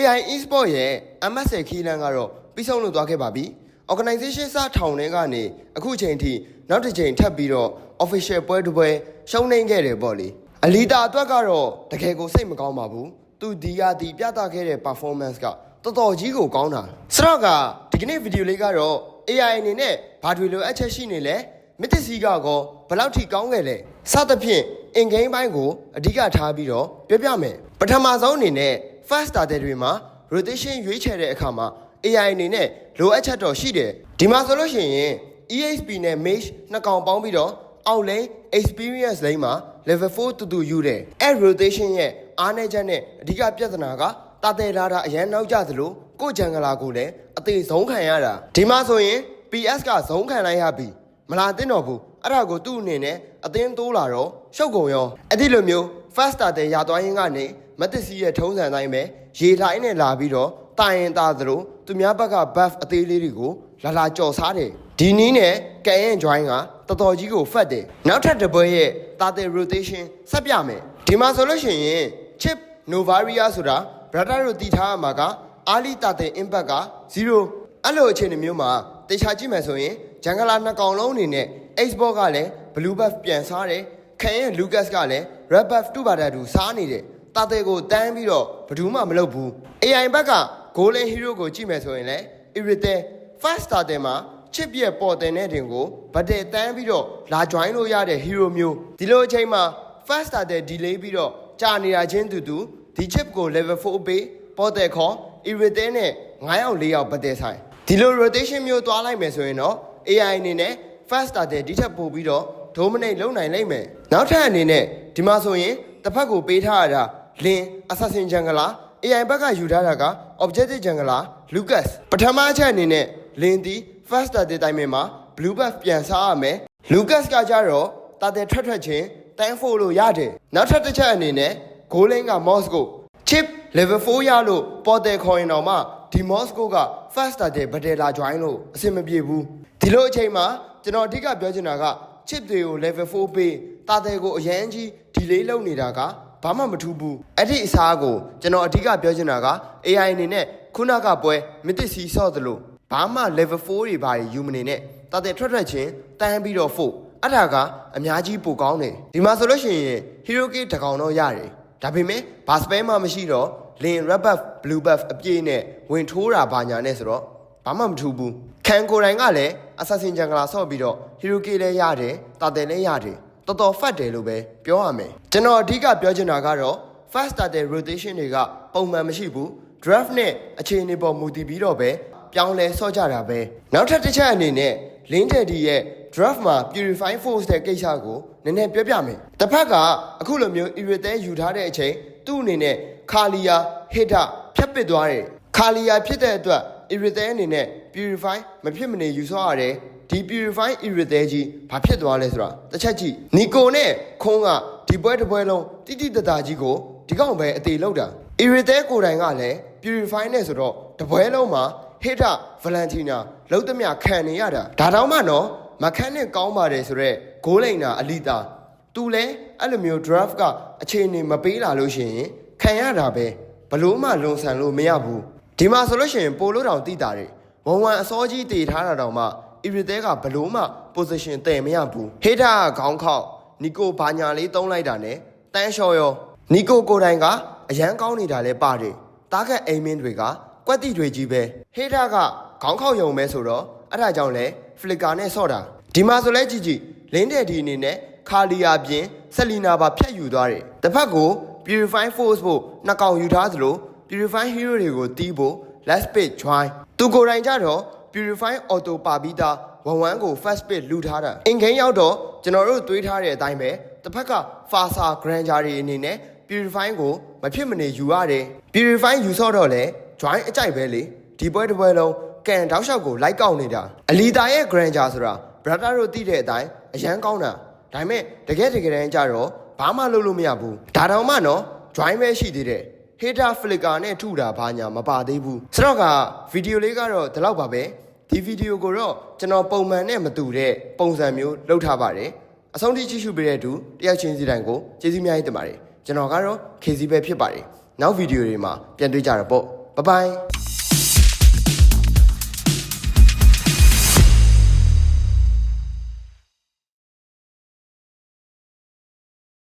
AI eSport ရဲ့ MSA ခီးလန်းကတော့ပြီးဆုံးလို့သွားခဲ့ပါပြီ။ organization စထောင်ထဲကနေအခုချိန်ထိနောက်တစ်ချိန်ထပ်ပြီးတော့ official ပွဲတစ်ပွဲရှုံးနေခဲ့တယ်ပေါ့လေ။အလီတာအတွက်ကတော့တကယ်ကိုစိတ်မကောင်းပါဘူး။သူဒီယာဒီပြသခဲ့တဲ့ performance ကတော်တော်ကြီးကိုကောင်းတာ။ဆိုတော့ကဒီကနေ့ဗီဒီယိုလေးကတော့ AI အနေနဲ့ဘာတွေလိုအပ်ချက်ရှိနေလဲမစ်တစီကကောဘယ်လောက်ထိကောင်းခဲ့လဲစသဖြင့် in game ဘိုင်းကိုအဓိကထားပြီးတော့ပြောပြမယ်ပထမဆုံးအနေနဲ့ first starter တွေမှာ rotation ရွေးချယ်တဲ့အခါမှာ AI အနေနဲ့လိုအပ်ချက်တော့ရှိတယ်ဒီမှာဆိုလို့ရှိရင် EXP နဲ့ Mage နှစ်ကောင်ပေါင်းပြီးတော့အောက်လိန် experience လိန်မှာ level 4တူတူယူတယ်အဲ့ rotation ရဲ့အားနည်းချက်နဲ့အဓိကပြဿနာကတာတဲလာတာအရန်နောက်ကျသလိုကိုဂျန်ဂလာကိုလည်းအသေးဆုံးခံရတာဒီမှာဆိုရင် PS ကဇုံခံလိုက်ရပြီမလာသင့်တော့ဘူးအဲ့ဒါကိုသူ့အနေနဲ့အသင်းတိုးလာတော့ရှုပ်ကုန်ရောအဲ့ဒီလိုမျိုး first starter ရသွားရင်ကနေ မက်သစီရဲ့ထုံးစံတိုင်းပဲရေလှိုင်းနဲ့လာပြီးတော့တာရင်တာသလိုသူများဘက်က buff အသေးလေးတွေကိုလာလာကြော်စားတယ်ဒီနည်းနဲ့ကန်ရင် join ကတော်တော်ကြီးကိုဖတ်တယ်နောက်ထပ်တစ်ပွဲရဲ့တာတဲ့ rotation ဆက်ပြမယ်ဒီမှာဆိုလို့ရှိရင် chip novaria ဆိုတာ brother တို့တည်ထားရမှာကအာလီတာတဲ့ impact က0အဲ့လိုအခြေအနေမျိုးမှာတေချာကြည့်မယ်ဆိုရင်ဂျန်ဂလာနှစ်ကောင်လုံးအနေနဲ့ Xbox ကလည်း blue buff ပြန်စားတယ်ခံရင် Lucas ကလည်း red buff တူပါတဲ့သူစားနေတယ် တာတဲ့ကိုတန်းပြီးတော့ဘယ်သူမှမလုပ်ဘူး AI ဘက်က golden hero ကိုကြည့်မယ်ဆိုရင်လည်း irrite first starter မှာချစ်ပြက်ပေါ်တင်တဲ့တင်ကိုဗတ်တဲ့တန်းပြီးတော့လာ join လို့ရတဲ့ hero မျိုးဒီလိုအချိန်မှာ first starter delay ပြီးတော့ကြာနေတာချင်းတူတူဒီ chip ကို level 4ပေးပေါ်တဲ့ခေါ် irrite နဲ့9ယောက်4ယောက်ဗတ်တဲ့ဆိုင်ဒီလို rotation မျိုးသွားလိုက်မယ်ဆိုရင်တော့ AI အနေနဲ့ first starter ဒီထက်ပိုပြီးတော့ dominate လုပ်နိုင်လိမ့်မယ်နောက်ထပ်အနေနဲ့ဒီမှာဆိုရင်တစ်ဖက်ကိုပေးထားရတာ လင်း assassin jungle AI ဘက်ကယူထားတာက objective jungle Lucas ပထမအချက်အနေနဲ့လင်းဒီ first starter တိုင်းမှာ blue buff ပြန်စားရမယ် Lucas ကကြတော့တာတဲ့ထွက်ထွက်ချင်းတန်းဖို့လို့ရတယ်နောက်ထပ်တစ်ချက်အနေနဲ့ golden က mouse ကို chip level 4ရလို့ပေါ်တယ်ခေါ်ရင်တော့မှဒီ Moscow က first starter ဘယ်တယ်လာ join လို့အဆင်မပြေဘူးဒီလိုအချိန်မှာကျွန်တော်အဓိကပြောချင်တာက chip တွေကို level 4ပေးတာတယ်ကိုအရန်ကြီး delay လုပ်နေတာက ဘာမှမထူးဘူးအဲ့ဒီအစားကိုကျွန်တော်အဓိကပြောချင်တာက AI အနေနဲ့ခုနကပွဲမစ်တစ်စီဆော့သလိုဘာမှ level 4တွေဘာတွေယူမနေနဲ့တာတယ်ထွက်ထွက်ချင်းတန်းပြီးတော့ဖို့အဲ့ဒါကအများကြီးပိုကောင်းတယ်ဒီမှာဆိုလို့ရှိရင် hero kit တကောင်တော့ရတယ်ဒါပေမဲ့ဘာစပဲမှမရှိတော့လင် red buff blue buff အပြည့်နဲ့ဝင်ထိုးတာဘာညာနဲ့ဆိုတော့ဘာမှမထူးဘူးခံကိုယ်တိုင်ကလည်း assassin jungle ဆော့ပြီးတော့ hero key လည်းရတယ်တာတယ်လည်းရတယ် တော်တော်ဖတ်တယ်လို့ပဲပြောရမယ်ကျွန်တော်အဓိကပြောချင်တာကတော့ fast starter rotation တွေကပုံမှန်မရှိဘူး draft နဲ့အခြေအနေပေါ်မူတည်ပြီးတော့ပဲပြောင်းလဲဆော့ကြတာပဲနောက်ထပ်တစ်ချက်အနေနဲ့ link teddy ရဲ့ draft မှာ purify force တဲ့ကိစ္စကိုနည်းနည်းပြောပြမယ်တစ်ဖက်ကအခုလိုမျိုး irritate ယူထားတဲ့အချိန်သူ့အနေနဲ့ခါလီယာဟစ်တာဖြတ်ပစ်သွားတယ်ခါလီယာဖြစ်တဲ့အတွက် irritate အနေနဲ့ purify မဖြစ်မနေယူဆော့ရတယ်ဒီ purify irritate ကြီးဘာဖြစ်သွားလဲဆိုတာတစ်ချက်ကြည့်နီကိုနဲ့ခုံးကဒီပွဲတစ်ပွဲလုံးတိတိတတာကြီးကိုဒီကောင်ပဲအသေးလောက်တာ irritate ကိုယ်တိုင်ကလည်း purify နဲ့ဆိုတော့တပွဲလုံးမှာ hit valentina လုံးသမျှခံနေရတာဒါတောင်မှနော်မခန်းနဲ့ကောင်းပါတယ်ဆိုတော့ဂိုးလိန်နာအလီတာသူလဲအဲ့လိုမျိုး draft ကအခြေအနေမပေးလာလို့ရှိရင်ခံရတာပဲဘလို့မှလွန်ဆန်လို့မရဘူး ဒီမှာဆိုလို့ရှိရင်ပိုလို့တောင်တိတာတယ်ဝန်ဝန်အစောကြီးတည်ထားတာတောင်မှ irritate ကဘလို့မှ position တည်မရဘူးဟေတာကခေါင်းခောက်နီကိုဘာညာလေးတုံးလိုက်တာနဲ့တန်းလျှော်ရောနီကိုကိုတိုင်ကအရန်ကောင်းနေတာလဲပါတယ်တားခတ်အိမ်မင်းတွေကကွက်တိတွေကြီးပဲဟေတာကခေါင်းခောက်ယုံမဲဆိုတော့အဲ့ဒါကြောင့်လဲ flicker နဲ့ဆော့တာဒီမှာဆိုလဲကြည့်ကြည့်လင်းတဲ့ဒီအနေနဲ့ခါလီယာပြင်ဆက်လီနာပါဖြတ်ယူသွားတယ်တစ်ဖက်ကို purify force ဖို့နှစ်ကောင်ယူထားသလို purify hero တွေကိုတီးဖို့ last page join သူကိုယ်တိုင်ကြတော့ purify auto ပါပြီးသားဝန်ဝမ်းကို first page လူထားတာအင်ဂိမ်းရောက်တော့ကျွန်တော်တို့တွေးထားတဲ့အတိုင်းပဲတစ်ဖက်က fasa granger တွေအနေနဲ့ purify ကိုမဖြစ်မနေယူရတယ် purify ယူဆော့တော့လဲ join အကြိုက်ပဲလေဒီပွဲတစ်ပွဲလုံးကန်တောက်လျှောက်ကိုလိုက်ကောက်နေတာအလီတာရဲ့ granger ဆိုတာ brother တို့သိတဲ့အတိုင်းအရန်ကောင်းတာဒါပေမဲ့တကယ်တကယ်တမ်းကျတော့ဘာမှလုပ်လို့မရဘူးဒါတောင်မှနော် join ပဲရှိသေးတယ် hater flicker နဲ့ထုတာဘာညာမပါသေးဘူးဆိုတော့ကဗီဒီယိုလေးကတော့ဒီလောက်ပါပဲဒီဗီဒီယိုကိုတော့ကျွန်တော်ပုံမှန်နဲ့မတူတဲ့ပုံစံမျိုးလုပ်ထားပါတယ်အဆုံးထိကြည့်ရှုပေးတဲ့သူတယောက်ချင်းစီတိုင်းကိုကျေးဇူးများကြီးတင်ပါတယ်ကျွန်တော်ကတော့ KZ ပဲဖြစ်ပါတယ်နောက်ဗီဒီယိုတွေမှာပြန်တွေ့ကြတော့ပေါ့ဘိုင်